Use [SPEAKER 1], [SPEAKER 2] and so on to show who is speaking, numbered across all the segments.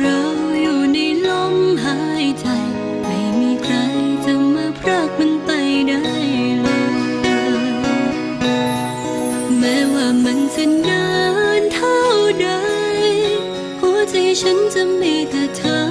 [SPEAKER 1] เราอยู่ในลมหายใจ ไม่มีใครจะมาพากันไปได้เลย แม้ว่ามันจะนานเท่าใด หัวใจฉันจะมีแต่เธอ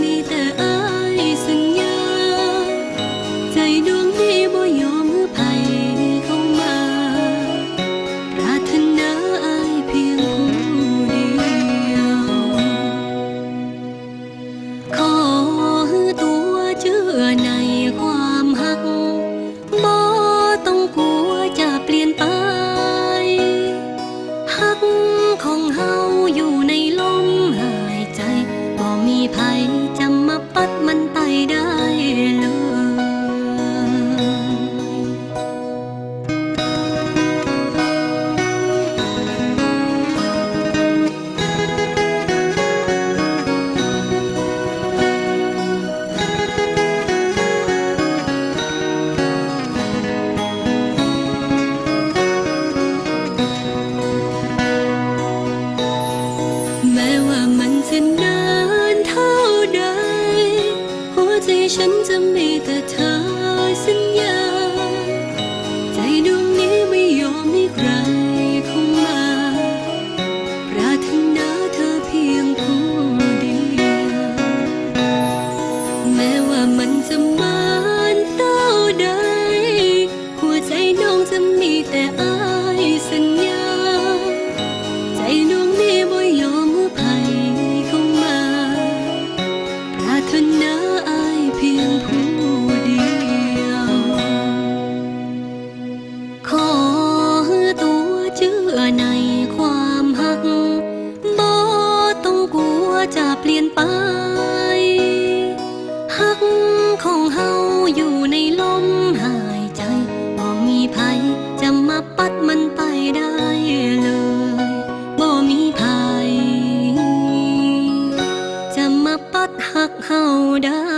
[SPEAKER 1] มีแต่อา แต่เธอสัญญา ใจดวงนี้ไม่ยอมให้ใครเข้ามา ปรารถนาเธอเพียงผู้เดียวแม้ว่ามันจะมาต่าใดหัวใจน้องจะมีแต่ mudah